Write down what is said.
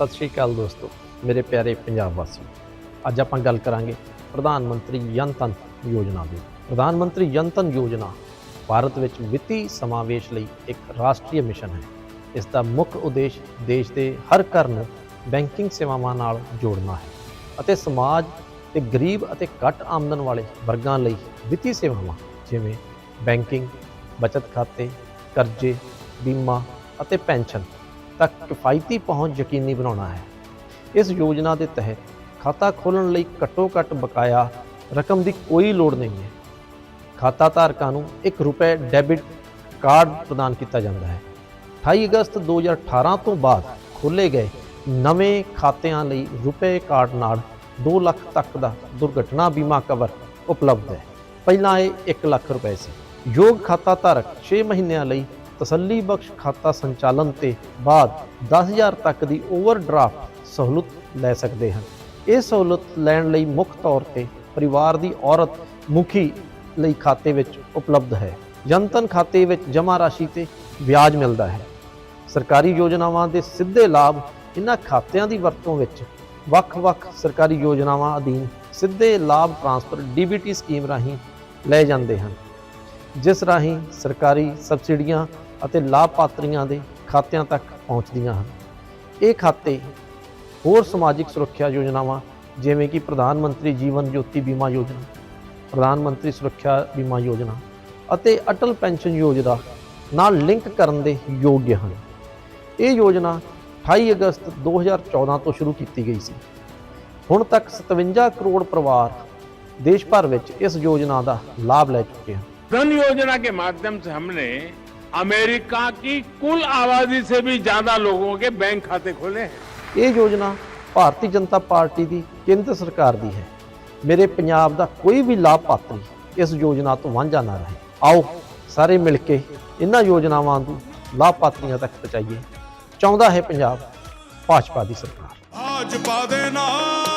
ਸਤਿ ਸ਼੍ਰੀ ਅਕਾਲ ਦੋਸਤੋ, ਮੇਰੇ ਪਿਆਰੇ ਪੰਜਾਬ ਵਾਸੀਓ। ਅੱਜ ਆਪਾਂ ਗੱਲ ਕਰਾਂਗੇ ਪ੍ਰਧਾਨ ਮੰਤਰੀ ਜਨ ਧਨ ਯੋਜਨਾ ਦੀ। ਪ੍ਰਧਾਨ ਮੰਤਰੀ ਜਨ ਧਨ ਯੋਜਨਾ ਭਾਰਤ ਵਿੱਚ ਵਿੱਤੀ ਸਮਾਵੇਸ਼ ਲਈ ਇੱਕ ਰਾਸ਼ਟਰੀ ਮਿਸ਼ਨ ਹੈ। ਇਸ ਦਾ ਮੁੱਖ ਉਦੇਸ਼ ਦੇਸ਼ ਦੇ ਹਰ ਘਰ ਨੂੰ ਬੈਂਕਿੰਗ ਸੇਵਾਵਾਂ ਨਾਲ ਜੋੜਨਾ ਹੈ ਅਤੇ ਸਮਾਜ ਤੇ ਗਰੀਬ ਅਤੇ ਘੱਟ ਆਮਦਨ ਵਾਲੇ ਵਰਗਾਂ ਲਈ ਵਿੱਤੀ ਸੇਵਾਵਾਂ, ਜਿਵੇਂ ਬੈਂਕਿੰਗ, ਬਚਤ ਖਾਤੇ, ਕਰਜ਼ੇ, ਬੀਮਾ ਅਤੇ ਪੈਨਸ਼ਨ ਤੱਕ ਕਿਫਾਇਤੀ ਪਹੁੰਚ ਯਕੀਨੀ ਬਣਾਉਣਾ ਹੈ। ਇਸ ਯੋਜਨਾ ਦੇ ਤਹਿਤ ਖਾਤਾ ਖੋਲ੍ਹਣ ਲਈ ਘੱਟੋ-ਘੱਟ ਬਕਾਇਆ ਰਕਮ ਦੀ ਕੋਈ ਲੋੜ ਨਹੀਂ ਹੈ। ਖਾਤਾ ਧਾਰਕਾਂ ਨੂੰ 1 ਰੁਪਏ ਡੈਬਿਟ ਕਾਰਡ ਪ੍ਰਦਾਨ ਕੀਤਾ ਜਾਂਦਾ ਹੈ। 28 ਅਗਸਤ 2018 ਤੋਂ ਬਾਅਦ ਖੋਲ੍ਹੇ ਗਏ ਨਵੇਂ ਖਾਤਿਆਂ ਲਈ ਰੁਪਏ ਕਾਰਡ ਨਾਲ 2 ਲੱਖ ਤੱਕ ਦਾ ਦੁਰਘਟਨਾ ਬੀਮਾ ਕਵਰ ਉਪਲਬਧ ਹੈ। ਪਹਿਲਾਂ ਇਹ 1 ਲੱਖ ਰੁਪਏ ਸੀ। ਯੋਗ ਖਾਤਾ ਧਾਰਕ 6 ਮਹੀਨਿਆਂ ਲਈ ਤਸੱਲੀ ਬਖਸ਼ ਖਾਤਾ ਸੰਚਾਲਨ ਤੇ ਬਾਅਦ 10000 ਤੱਕ ਦੀ ਓਵਰਡਰਾਫਟ ਸਹੂਲਤ ਲੈ ਸਕਦੇ ਹਨ। ਇਹ ਸਹੂਲਤ ਲੈਣ ਲਈ ਮੁੱਖ ਤੌਰ ਤੇ ਪਰਿਵਾਰ ਦੀ ਔਰਤ ਮੁਖੀ ਲਈ ਖਾਤੇ ਵਿੱਚ ਉਪਲਬਧ ਹੈ। ਜਨਤਨ ਖਾਤੇ ਵਿੱਚ ਜਮ੍ਹਾਂ ਰਾਸ਼ੀ ਤੇ ਵਿਆਜ ਮਿਲਦਾ ਹੈ। ਸਰਕਾਰੀ ਯੋਜਨਾਵਾਂ ਦੇ ਸਿੱਧੇ ਲਾਭ ਇਹਨਾਂ ਖਾਤਿਆਂ ਦੀ ਵਰਤੋਂ ਵਿੱਚ ਵੱਖ-ਵੱਖ ਸਰਕਾਰੀ ਯੋਜਨਾਵਾਂ ਅਧੀਨ ਸਿੱਧੇ ਲਾਭ ਟ੍ਰਾਂਸਫਰ ਡੀਬੀਟੀ ਸਕੀਮ ਰਾਹੀਂ ਲਏ ਜਾਂਦੇ ਹਨ, ਜਿਸ ਰਾਹੀਂ ਸਰਕਾਰੀ ਸਬਸਿਡੀਆਂ ਅਤੇ ਲਾਭਪਾਤਰੀਆਂ ਦੇ ਖਾਤਿਆਂ ਤੱਕ ਪਹੁੰਚਦੀਆਂ ਹਨ ਇਹ ਖਾਤੇ ਹੋਰ ਸਮਾਜਿਕ ਸੁਰੱਖਿਆ ਯੋਜਨਾਵਾਂ ਜਿਵੇਂ ਕਿ ਪ੍ਰਧਾਨ ਮੰਤਰੀ ਜੀਵਨ ਜੋਤੀ ਬੀਮਾ ਯੋਜਨਾ ਪ੍ਰਧਾਨ ਮੰਤਰੀ ਸੁਰੱਖਿਆ ਬੀਮਾ ਯੋਜਨਾ ਅਤੇ ਅਟਲ ਪੈਨਸ਼ਨ ਯੋਜਨਾ ਨਾਲ ਲਿੰਕ ਕਰਨ ਦੇ ਯੋਗ ਹਨ ਇਹ ਯੋਜਨਾ 28 ਅਗਸਤ 2014 ਤੋਂ ਸ਼ੁਰੂ ਕੀਤੀ ਗਈ ਸੀ ਹੁਣ ਤੱਕ 57 ਕਰੋੜ ਪਰਿਵਾਰ ਦੇਸ਼ ਭਰ ਵਿੱਚ ਇਸ ਯੋਜਨਾ ਦਾ ਲਾਭ ਲੈ ਚੁੱਕੇ ਹਨ धन योजना के माध्यम से हमने अमेरिका की कुल आबादी से भी ज्यादा लोगों के बैंक खाते खोले हैं ਇਹ ਯੋਜਨਾ ਭਾਰਤੀ ਜਨਤਾ ਪਾਰਟੀ ਦੀ ਕੇਂਦਰ ਸਰਕਾਰ ਦੀ ਹੈ ਮੇਰੇ ਪੰਜਾਬ ਦਾ ਕੋਈ ਵੀ ਲਾਭਪਾਤਰੀ ਇਸ ਯੋਜਨਾ ਤੋਂ ਵਾਂਝਾ ਨਾ ਰਹੇ ਆਓ ਸਾਰੇ ਮਿਲ ਕੇ ਇਹਨਾਂ ਯੋਜਨਾਵਾਂ ਨੂੰ ਲਾਭਪਾਤਰੀਆਂ ਤੱਕ ਪਹੁੰਚਾਈਏ ਚਾਹੁੰਦਾ ਹੈ ਪੰਜਾਬ ਭਾਜਪਾ ਦੀ ਸਰਕਾਰ ਭਾਜਪਾ ਦੇ ਨਾਲ